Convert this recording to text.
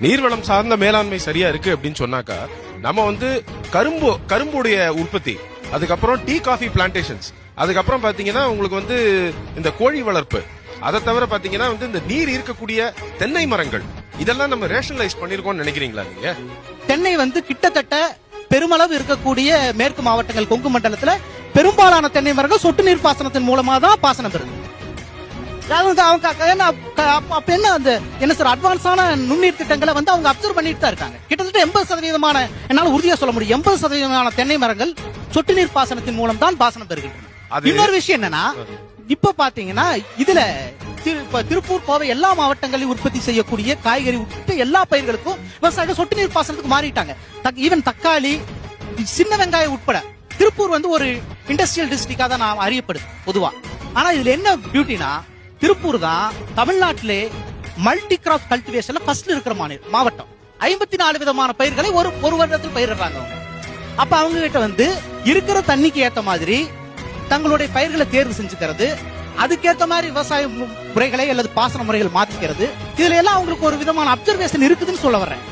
நீர்வளம் சார்ந்த மேலாண்மை சரியா இருக்கு அப்படின்னு சொன்னாக்கா நம்ம வந்து கரும்பு கரும்புடைய உற்பத்தி அதுக்கப்புறம் டீ காஃபி பிளான்டேஷன்ஸ் அதுக்கப்புறம் பாத்தீங்கன்னா உங்களுக்கு வந்து இந்த கோழி வளர்ப்பு அதை தவிர பாத்தீங்கன்னா வந்து இந்த நீர் இருக்கக்கூடிய தென்னை மரங்கள் இதெல்லாம் நம்ம ரேஷனலைஸ் பண்ணிருக்கோம்னு நினைக்கிறீங்களா நீங்க? தென்னை வந்து கிட்டத்தட்ட பெருமளவு இருக்கக்கூடிய மேற்கு மாவட்டங்கள் கொங்கு மண்டலத்துல பெரும்பாலான தென்னை மரங்கள் சொட்டு நீர் பாசனத்தின் மூலமா தான் பாசனம் பெறுது. அதாவது வந்து அவங்க அப்ப என்ன அந்த என்ன சார் அட்வான்ஸான நுண்ணீர் திட்டங்களை வந்து அவங்க அப்சர்வ் பண்ணிட்டு தான் இருக்காங்க. கிட்டத்தட்ட எண்பது சதவீதமான என்னால உறுதியா சொல்ல முடியும் எண்பது சதவீதமான தென்னை மரங்கள் சொட்டு நீர் பாசனத்தின் மூலம் தான் பாசனம் பெறுகின்றன. இன்னொரு விஷயம் என்னன்னா இப்ப பாத்தீங்கன்னா இதுல திருப்பூர் கோவை எல்லா மாவட்டங்களிலும் உற்பத்தி செய்யக்கூடிய காய்கறி உட்பட எல்லா பயிர்களுக்கும் விவசாயிகள் சொட்டு நீர் பாசனத்துக்கு மாறிட்டாங்க. ஈவன் தக்காளி சின்ன வெங்காயம் உட்பட. திருப்பூர் வந்து ஒரு இண்டஸ்ட்ரியல் டிஸ்ட்ரிக்டா தான் நான் அறியப்படுது பொதுவா. ஆனா இதுல என்ன பியூட்டினா திருப்பூர் தான் தமிழ்நாட்டிலே மல்டி கிராப் கல்டிவேஷன்ல ஃபர்ஸ்ட் இருக்கிற மாநில மாவட்டம். ஐம்பத்தி நாலு விதமான பயிர்களை ஒரு ஒரு வருடத்தில் பயிரிடுறாங்க அவங்க. அப்ப அவங்க கிட்ட வந்து இருக்கிற தண்ணிக்கு ஏத்த மாதிரி தங்களுடைய பயிர்களை தேர்வு செஞ்சுக்கிறது அதுக்கேத்த மாதிரி விவசாய முறைகளை அல்லது பாசன முறைகள் மாத்திக்கிறது. இதுல எல்லாம் அவங்களுக்கு ஒரு விதமான அப்சர்வேஷன் இருக்குதுன்னு சொல்ல வர்றேன்.